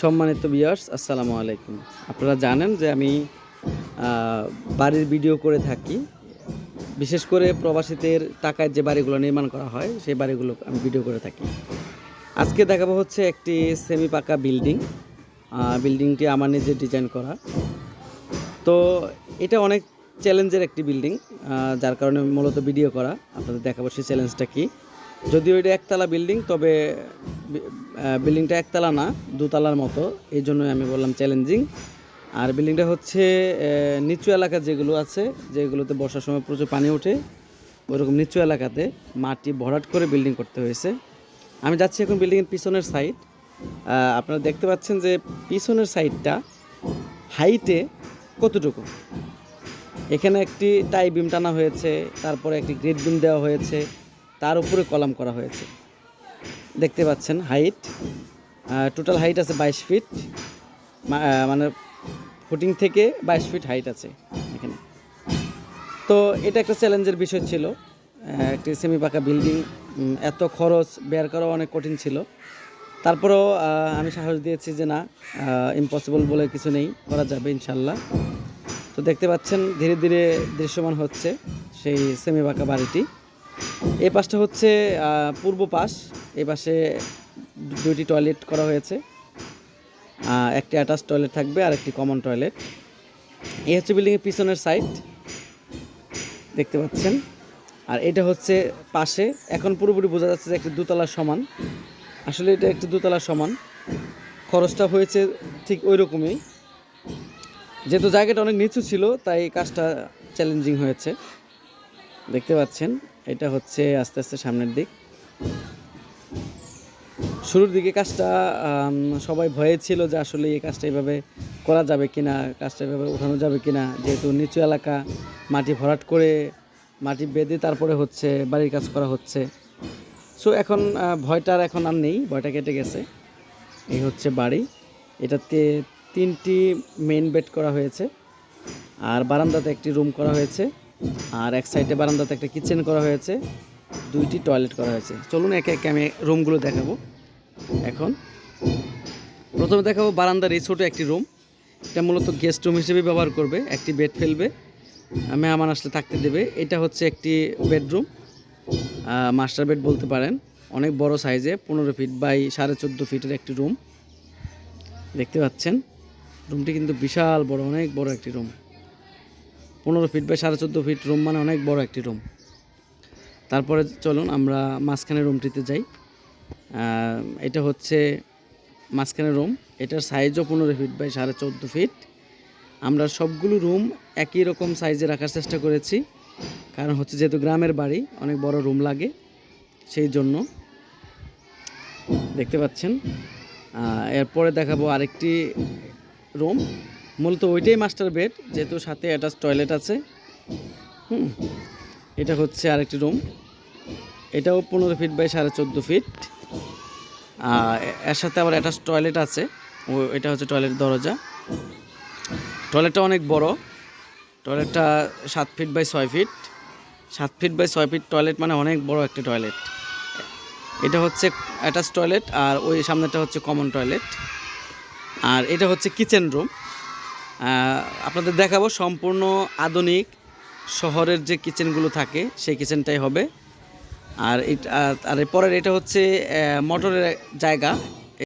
সম্মানিত বিয়ার্স আসসালামু আলাইকুম। আপনারা জানেন যে আমি বাড়ির ভিডিও করে থাকি। বিশেষ করে প্রবাসীদের টাকায় যে বাড়িগুলো নির্মাণ করা হয়, সেই বাড়িগুলো আমি ভিডিও করে থাকি। আজকে দেখাবো হচ্ছে একটি সেমি পাকা বিল্ডিং বিল্ডিংটি আমার নিজে ডিজাইন করা। তো এটা অনেক চ্যালেঞ্জের একটি বিল্ডিং যার কারণে মূলত ভিডিও করা। আপনাদের দেখাবো সেই চ্যালেঞ্জটা কি। যদিও এটা একতলা বিল্ডিং তবে বিল্ডিংটা একতলা না, দুতলার মতো। এই জন্যই আমি বললাম চ্যালেঞ্জিং আর বিল্ডিংটা হচ্ছে নিচু এলাকা যেগুলো আছে, যেগুলোতে বর্ষার সময় প্রচুর পানি ওঠে ওইরকম নিচু এলাকাতে মাটি ভরাট করে বিল্ডিং করতে হয়েছে। আমি যাচ্ছি এখন বিল্ডিংয়ের পিছনের সাইড আপনারা দেখতে পাচ্ছেন যে পিছনের সাইডটা হাইটে কতটুকু? এখানে একটি টাই বিম টানা হয়েছে, তারপরে একটি গ্রেড বিম দেওয়া হয়েছে। তার উপরে কলাম করা হয়েছে। দেখতে পাচ্ছেন হাইট। টোটাল হাইট আছে বাইশ ফিট। মানে ফুটিং থেকে বাইশ ফিট হাইট আছে এখানে। তো এটা একটা চ্যালেঞ্জের বিষয় ছিল। একটি সেমি পাকা বিল্ডিং এত খরচ, বের করা অনেক কঠিন ছিল। তারপরেও আমি সাহস দিয়েছি যে না ইম্পসিবল বলে কিছু নেই, করা যাবে ইনশাল্লাহ তো দেখতে পাচ্ছেন ধীরে ধীরে দৃশ্যমান হচ্ছে সেই সেমি পাকা বাড়িটি। এই পাশটা হচ্ছে পূর্ব পাশ। এই পাশে দু- দুইটি টয়লেট করা হয়েছে। একটি অ্যাটাচ টয়লেট থাকবে আর একটি কমন টয়লেট। এই হচ্ছে বিল্ডিংয়ের পিছনের সাইড, দেখতে পাচ্ছেন। আর এটা হচ্ছে পাশে। এখন পুরোপুরি বোঝা যাচ্ছে যে একটি দুতলার সমান। আসলে এটা একটি দুতলার সমান। খরচটা হয়েছে ঠিক ওই রকমই যেহেতু জায়গাটা অনেক নিচু ছিল, তাই কাজটা চ্যালেঞ্জিং হয়েছে। দেখতে পাচ্ছেন, এটা হচ্ছে আস্তে আস্তে সামনের দিক। শুরুর দিকে কাজটা সবাই ভয়ে ছিল যে আসলে এই কাজটা এভাবে করা যাবে কিনা, কাজটা এভাবে উঠানো যাবে কিনা। যেহেতু নিচু এলাকা, মাটি ভরাট করে, মাটি বেঁধে তারপরে হচ্ছে বাড়ির কাজ করা হচ্ছে। সো এখন ভয়টার এখন আর নেই, ভয়টা কেটে গেছে। এই হচ্ছে বাড়ি। এটাতে তিনটি মেন বেড করা হয়েছে। আর বারান্দাতে একটি রুম করা হয়েছে। আর এক সাইডে বারান্দাতে একটা কিচেন করা হয়েছে, দুইটি টয়লেট করা হয়েছে। চলুন একে একে আমি রুমগুলো দেখাবো। এখন প্রথমে দেখাবো বারান্দার এই ছোটো একটি রুম। এটা মূলত গেস্ট রুম হিসেবে ব্যবহার করবে, একটি বেড ফেলবে, মেহমান আসলে থাকতে দেবে। এটা হচ্ছে একটি বেডরুম মাস্টার বেড বলতে পারেন। অনেক বড় সাইজে, পনেরো ফিট বাই সাড়ে চোদ্দ ফিটের একটি রুম। দেখতে পাচ্ছেন? রুমটি কিন্তু বিশাল বড়, অনেক বড় একটি রুম। পনেরো ফিট বাই সাড়ে চোদ্দ ফিট রুম মানে অনেক বড় একটি রুম তারপরে চলুন আমরা মাঝখানে রুমটিতে যাই। এটা হচ্ছে মাঝখানে রুম এটার সাইজও পনেরো ফিট বাই সাড়ে চোদ্দ ফিট আমরা সবগুলো রুম একই রকম সাইজে রাখার চেষ্টা করেছি। কারণ হচ্ছে যেহেতু গ্রামের বাড়ি, অনেক বড় রুম লাগে সেই জন্য। দেখতে পাচ্ছেন? এরপরে দেখাবো আরেকটি রুম মূলত ওইটাই মাস্টার বেড যেহেতু সাথে অ্যাটাচ টয়লেট আছে। হুম, এটা হচ্ছে আরেকটি রুম এটাও পনেরো ফিট বাই সাড়ে চোদ্দ ফিট আর এর সাথে আবার অ্যাটাচ টয়লেট আছে। ও, এটা হচ্ছে টয়লেট দরজা। টয়লেটটা অনেক বড়। টয়লেটটা সাত ফিট বাই ছয় ফিট সাত ফিট বাই ছয় ফিট টয়লেট মানে অনেক বড় একটি টয়লেট এটা হচ্ছে অ্যাটাচ টয়লেট আর ওই সামনেটা হচ্ছে কমন টয়লেট আর এটা হচ্ছে কিচেন রুম আপনাদের দেখাবো সম্পূর্ণ আধুনিক শহরের যে কিচেনগুলো থাকে, সেই কিচেনটাই হবে। আর আর পরের এটা হচ্ছে মোটরের জায়গা।